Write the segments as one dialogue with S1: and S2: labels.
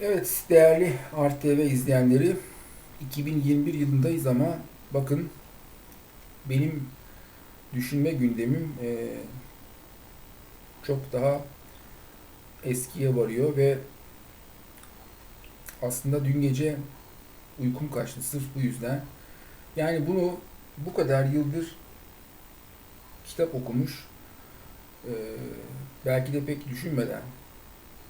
S1: Evet değerli RTV izleyenleri 2021 yılındayız ama bakın benim düşünme gündemim eee, çok daha eskiye varıyor ve aslında dün gece uykum kaçtı sırf bu yüzden. Yani bunu bu kadar yıldır kitap okumuş, eee, belki de pek düşünmeden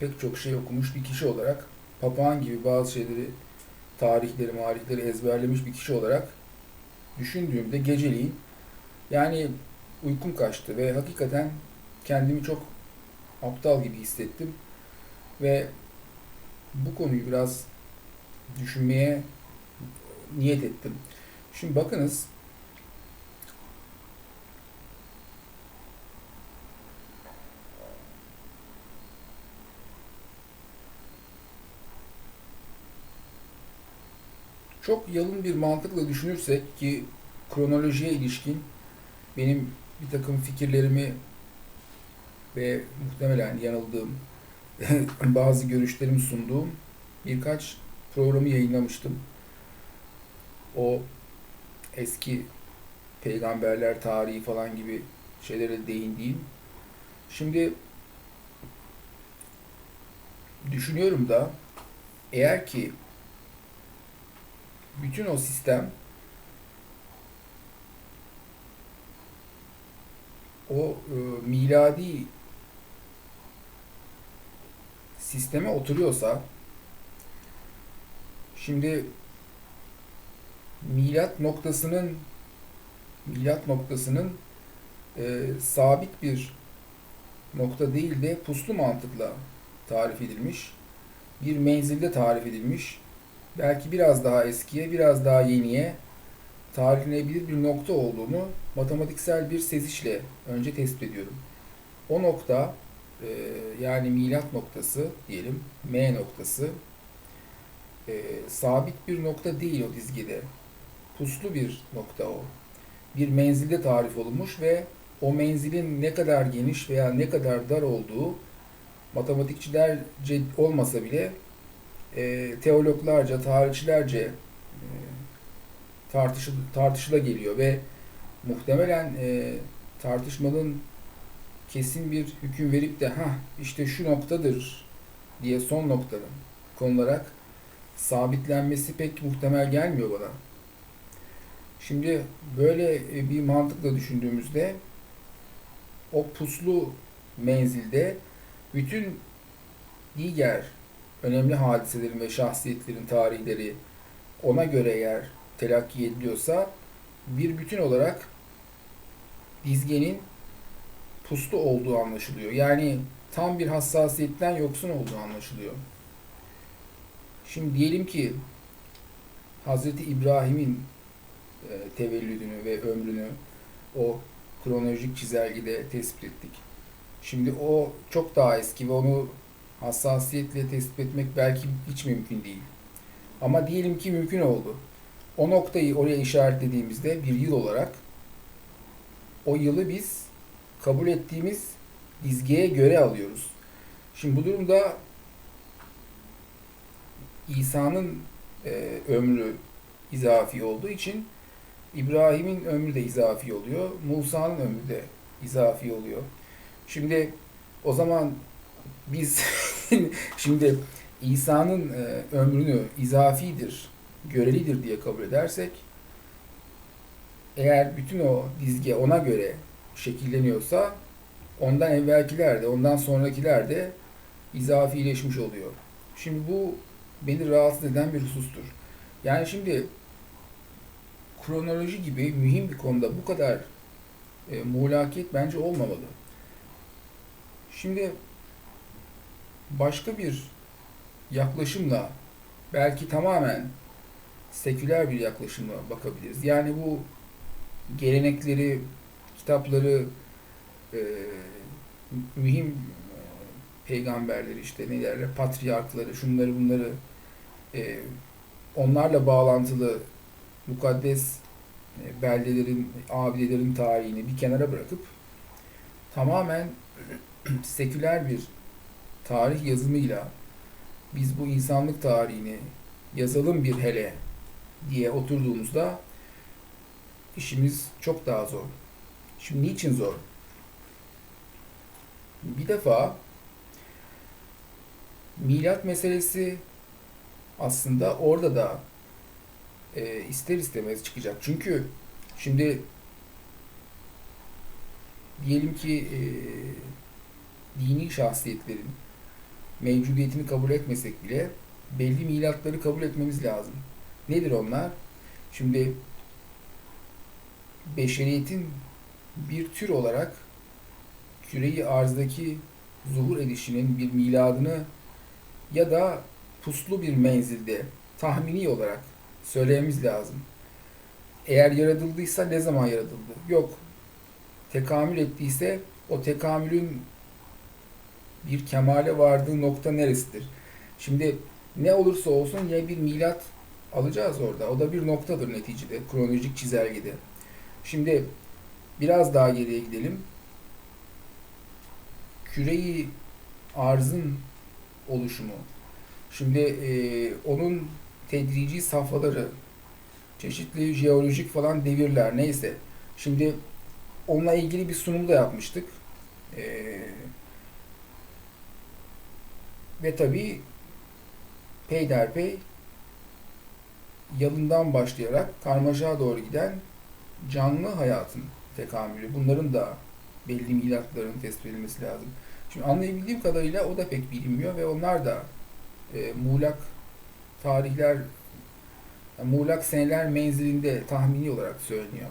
S1: pek çok şey okumuş bir kişi olarak papağan gibi bazı şeyleri, tarihleri, marihleri ezberlemiş bir kişi olarak düşündüğümde geceliğin yani uykum kaçtı ve hakikaten kendimi çok aptal gibi hissettim ve bu konuyu biraz düşünmeye niyet ettim. Şimdi bakınız çok yalın bir mantıkla düşünürsek ki kronolojiye ilişkin benim bir takım fikirlerimi ve muhtemelen yanıldığım bazı görüşlerimi sunduğum birkaç programı yayınlamıştım. O eski peygamberler tarihi falan gibi şeylere değindiğim. Şimdi düşünüyorum da eğer ki bütün o sistem o e, miladi sisteme oturuyorsa şimdi milat noktasının milat noktasının e, sabit bir nokta değil de puslu mantıkla tarif edilmiş. Bir menzilde tarif edilmiş. Belki biraz daha eskiye, biraz daha yeniye tarihlenebilir bir nokta olduğunu matematiksel bir sezişle önce tespit ediyorum. O nokta e, yani milat noktası diyelim M noktası e, sabit bir nokta değil o dizgede. Puslu bir nokta o. Bir menzilde tarif olunmuş ve o menzilin ne kadar geniş veya ne kadar dar olduğu matematikçilerce olmasa bile e, teologlarca, tarihçilerce e, tartışıl, tartışıla geliyor ve muhtemelen e, tartışmanın kesin bir hüküm verip de ha işte şu noktadır diye son noktanın konularak sabitlenmesi pek muhtemel gelmiyor bana. Şimdi böyle e, bir mantıkla düşündüğümüzde o puslu menzilde bütün diğer önemli hadiselerin ve şahsiyetlerin tarihleri ona göre eğer telakki ediliyorsa bir bütün olarak dizgenin puslu olduğu anlaşılıyor. Yani tam bir hassasiyetten yoksun olduğu anlaşılıyor. Şimdi diyelim ki Hazreti İbrahim'in e, tevellüdünü ve ömrünü o kronolojik çizelgede tespit ettik. Şimdi o çok daha eski ve onu hassasiyetle tespit etmek belki hiç mümkün değil. Ama diyelim ki mümkün oldu. O noktayı oraya işaretlediğimizde bir yıl olarak o yılı biz kabul ettiğimiz dizgeye göre alıyoruz. Şimdi bu durumda İsa'nın e, ömrü izafi olduğu için İbrahim'in ömrü de izafi oluyor. Musa'nın ömrü de izafi oluyor. Şimdi o zaman biz şimdi İsa'nın e, ömrünü izafidir, görelidir diye kabul edersek eğer bütün o dizge ona göre şekilleniyorsa ondan evvelkiler de ondan sonrakiler de izafileşmiş oluyor. Şimdi bu beni rahatsız eden bir husustur. Yani şimdi kronoloji gibi mühim bir konuda bu kadar e, muğlakiyet bence olmamalı. Şimdi başka bir yaklaşımla belki tamamen seküler bir yaklaşımla bakabiliriz. Yani bu gelenekleri, kitapları, e, mühim e, peygamberleri işte ne derler, patriarkları, şunları bunları e, onlarla bağlantılı mukaddes e, beldelerin, abidelerin tarihini bir kenara bırakıp tamamen seküler bir tarih yazımıyla biz bu insanlık tarihini yazalım bir hele diye oturduğumuzda işimiz çok daha zor. Şimdi niçin zor? Bir defa milat meselesi aslında orada da e, ister istemez çıkacak. Çünkü şimdi diyelim ki e, dini şahsiyetlerin mevcudiyetini kabul etmesek bile belli milatları kabul etmemiz lazım. Nedir onlar? Şimdi beşeriyetin bir tür olarak küreyi arzdaki zuhur edişinin bir miladını ya da puslu bir menzilde tahmini olarak söylememiz lazım. Eğer yaratıldıysa ne zaman yaratıldı? Yok. Tekamül ettiyse o tekamülün bir kemale vardığı nokta neresidir? Şimdi ne olursa olsun ya bir milat alacağız orada. O da bir noktadır neticede kronolojik çizelgede. Şimdi biraz daha geriye gidelim. Küreyi arzın oluşumu. Şimdi e, onun tedrici safhaları, çeşitli jeolojik falan devirler neyse. Şimdi onunla ilgili bir sunum da yapmıştık. E, ve tabii peyderpey yalından başlayarak karmaşaya doğru giden canlı hayatın tekamülü. Bunların da belli milatlarının tespit edilmesi lazım. Şimdi anlayabildiğim kadarıyla o da pek bilinmiyor ve onlar da e, muğlak tarihler, yani muğlak seneler menzilinde tahmini olarak söyleniyor.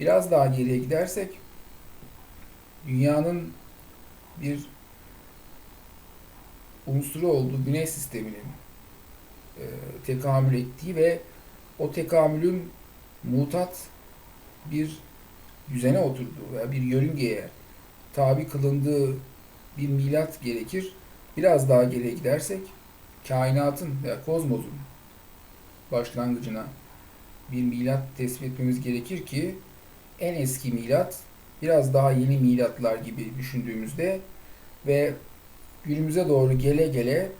S1: Biraz daha geriye gidersek dünyanın bir unsuru olduğu güneş sisteminin e, tekamül ettiği ve o tekamülün mutat bir düzene oturduğu veya bir yörüngeye tabi kılındığı bir milat gerekir. Biraz daha geriye gidersek kainatın veya kozmosun başlangıcına bir milat tespit etmemiz gerekir ki en eski milat biraz daha yeni milatlar gibi düşündüğümüzde ve günümüze doğru gele gele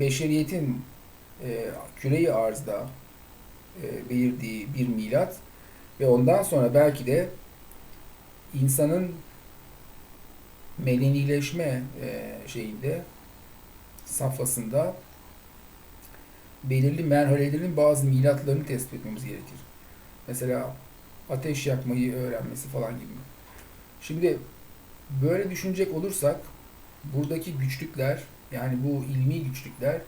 S1: beşeriyetin e, küreyi arzda e, belirdiği bir milat ve ondan sonra belki de insanın medenileşme e, şeyinde safhasında belirli merhalelerin bazı milatlarını tespit etmemiz gerekir. Mesela ateş yakmayı öğrenmesi falan gibi. Şimdi böyle düşünecek olursak buradaki güçlükler yani bu ilmi güçlükler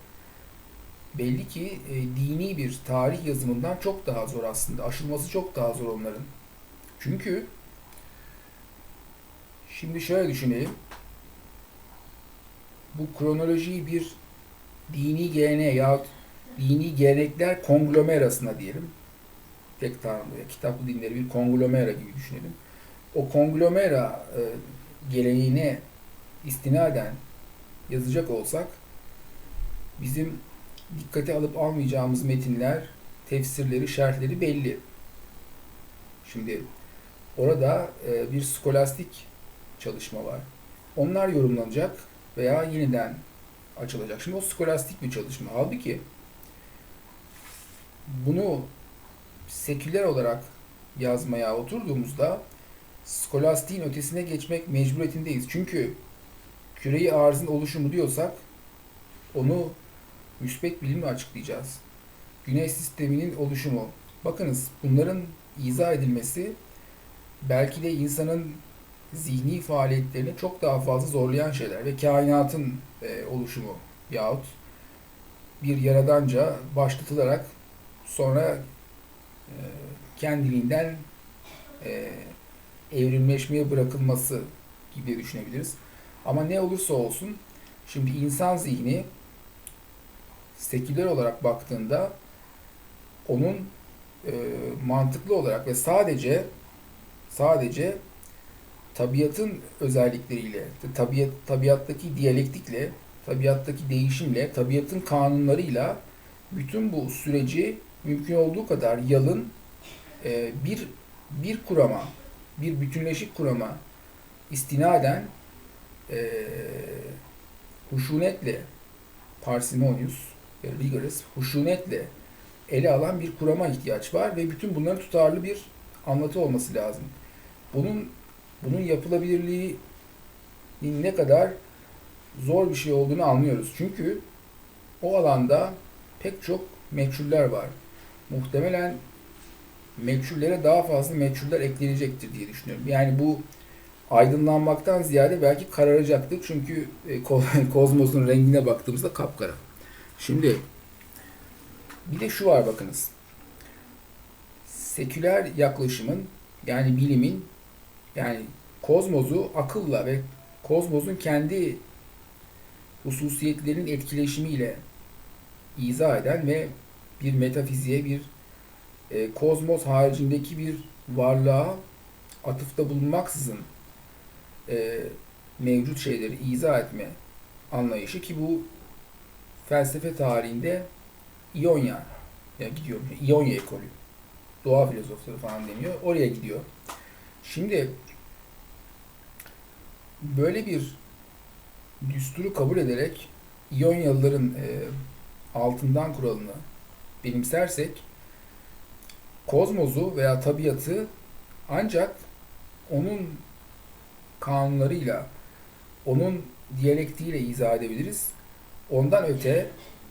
S1: belli ki e, dini bir tarih yazımından çok daha zor aslında. Aşılması çok daha zor onların. Çünkü şimdi şöyle düşünelim. Bu kronolojiyi bir dini geleneğe ya dini gelenekler konglomerasına diyelim. Tek tanrıya, kitaplı dinleri bir konglomera gibi düşünelim. O konglomera e, geleneğine istinaden yazacak olsak bizim dikkate alıp almayacağımız metinler, tefsirleri, şerhleri belli. Şimdi orada e, bir skolastik çalışma var. Onlar yorumlanacak veya yeniden açılacak. Şimdi o skolastik bir çalışma. Halbuki bunu seküler olarak yazmaya oturduğumuzda skolastiğin ötesine geçmek mecburiyetindeyiz. Çünkü küreyi arzın oluşumu diyorsak onu müspet bilimle açıklayacağız. Güneş sisteminin oluşumu. Bakınız bunların izah edilmesi belki de insanın zihni faaliyetlerini çok daha fazla zorlayan şeyler ve kainatın e, oluşumu yahut bir yaradanca başlatılarak sonra e, kendiliğinden e, evrimleşmeye bırakılması gibi düşünebiliriz. Ama ne olursa olsun şimdi insan zihni seküler olarak baktığında onun e, mantıklı olarak ve sadece sadece tabiatın özellikleriyle, tabiat tabiattaki diyalektikle, tabiattaki değişimle, tabiatın kanunlarıyla bütün bu süreci mümkün olduğu kadar yalın e, bir bir kurama, bir bütünleşik kurama istinaden e, huşunetle parsimonious ve rigorous, huşunetle ele alan bir kurama ihtiyaç var ve bütün bunların tutarlı bir anlatı olması lazım. Bunun bunun yapılabilirliği ne kadar zor bir şey olduğunu anlıyoruz. Çünkü o alanda pek çok meçhuller var. Muhtemelen meçhullere daha fazla meçhuller eklenecektir diye düşünüyorum. Yani bu aydınlanmaktan ziyade belki kararacaktır. Çünkü e, ko- kozmosun rengine baktığımızda kapkara. Şimdi bir de şu var bakınız. Seküler yaklaşımın yani bilimin yani kozmosu akılla ve kozmosun kendi hususiyetlerinin etkileşimiyle izah eden ve bir metafiziğe, bir e, kozmos haricindeki bir varlığa atıfta bulunmaksızın e, mevcut şeyleri izah etme anlayışı ki bu felsefe tarihinde İonya ya gidiyor. İonya ekolü. Doğa filozofları falan deniyor. Oraya gidiyor. Şimdi böyle bir düsturu kabul ederek İonyalıların e, altından kuralını benimsersek kozmosu veya tabiatı ancak onun kanunlarıyla, onun diyalektiğiyle izah edebiliriz. Ondan öte,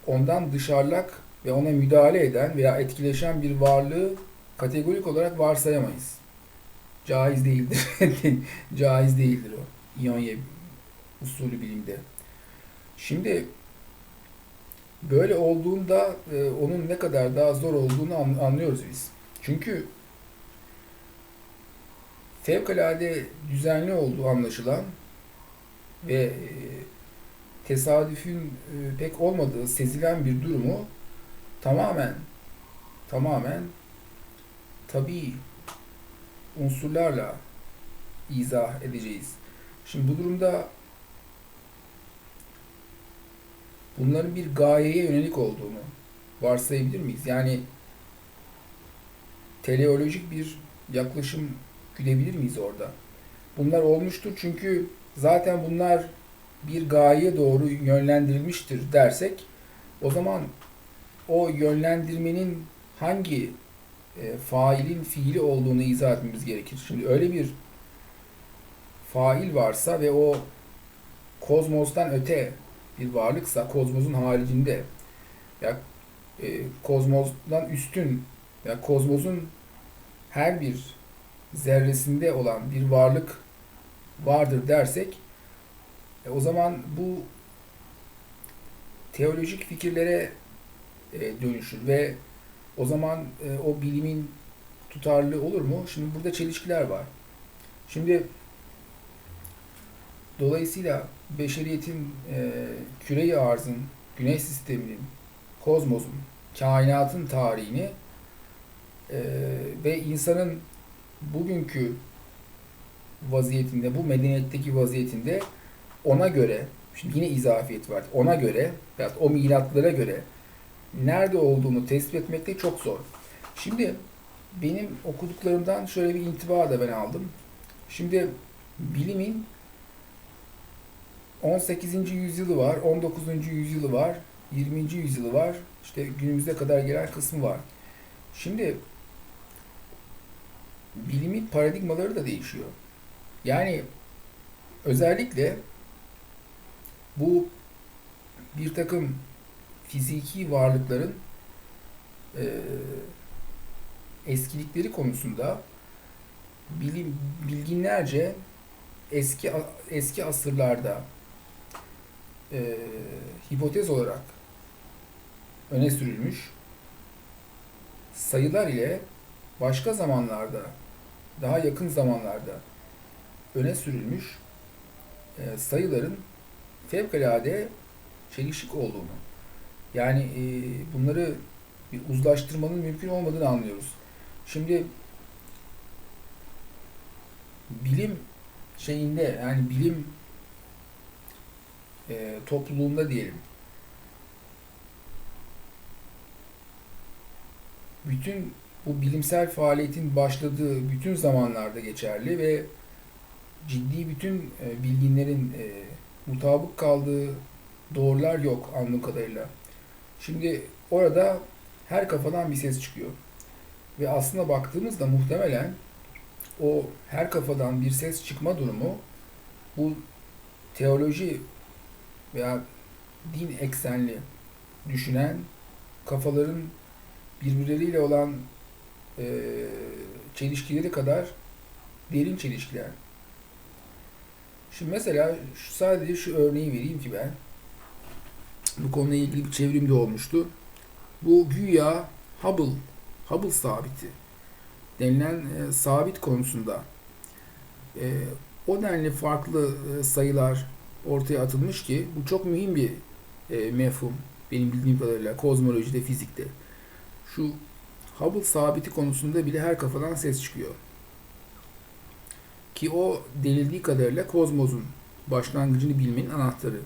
S1: ondan dışarılak ve ona müdahale eden veya etkileşen bir varlığı kategorik olarak varsayamayız. Caiz değildir. Caiz değildir o. İonya usulü bilimde. Şimdi böyle olduğunda e, onun ne kadar daha zor olduğunu an- anlıyoruz biz. Çünkü fevkalade düzenli olduğu anlaşılan ve e, tesadüfün e, pek olmadığı sezilen bir durumu tamamen tamamen tabii unsurlarla izah edeceğiz. Şimdi bu durumda bunların bir gayeye yönelik olduğunu varsayabilir miyiz? Yani teleolojik bir yaklaşım güdebilir miyiz orada? Bunlar olmuştur çünkü zaten bunlar bir gayeye doğru yönlendirilmiştir dersek o zaman o yönlendirmenin hangi e, failin fiili olduğunu izah etmemiz gerekir. Şimdi öyle bir fail varsa ve o kozmostan öte bir varlıksa, kozmosun haricinde ya e, kozmosdan üstün ya kozmosun her bir zerresinde olan bir varlık vardır dersek e, o zaman bu teolojik fikirlere e, dönüşür ve o zaman e, o bilimin tutarlı olur mu? Şimdi burada çelişkiler var. Şimdi dolayısıyla beşeriyetin e, küre arzın, güneş sisteminin, kozmosun, kainatın tarihini e, ve insanın bugünkü vaziyetinde, bu medeniyetteki vaziyetinde ona göre, şimdi yine izafiyet var, ona göre, veya o milatlara göre nerede olduğunu tespit etmekte çok zor. Şimdi benim okuduklarımdan şöyle bir intiba da ben aldım. Şimdi bilimin 18. yüzyılı var, 19. yüzyılı var, 20. yüzyılı var, işte günümüze kadar gelen kısmı var. Şimdi bilimin paradigmaları da değişiyor. Yani özellikle bu bir takım fiziki varlıkların e, eskilikleri konusunda bilim bilginlerce eski eski asırlarda e, hipotez olarak öne sürülmüş sayılar ile başka zamanlarda daha yakın zamanlarda öne sürülmüş e, sayıların fevkalade çelişik olduğunu yani e, bunları bir uzlaştırmanın mümkün olmadığını anlıyoruz. Şimdi bilim şeyinde yani bilim e, topluluğunda diyelim bütün bu bilimsel faaliyetin başladığı bütün zamanlarda geçerli ve ciddi bütün e, bilginlerin e, mutabık kaldığı doğrular yok anladığım kadarıyla. Şimdi orada her kafadan bir ses çıkıyor. Ve aslında baktığımızda muhtemelen o her kafadan bir ses çıkma durumu bu teoloji veya din eksenli düşünen kafaların birbirleriyle olan e, çelişkileri kadar derin çelişkiler. Şimdi mesela sadece şu örneği vereyim ki ben. Bu konuyla ilgili bir çevrim de olmuştu. Bu güya Hubble, Hubble sabiti denilen e, sabit konusunda e, o denli farklı e, sayılar ortaya atılmış ki bu çok mühim bir e, mefhum benim bildiğim kadarıyla kozmolojide, fizikte. Şu Hubble sabiti konusunda bile her kafadan ses çıkıyor. Ki o denildiği kadarıyla kozmosun başlangıcını bilmenin anahtarı.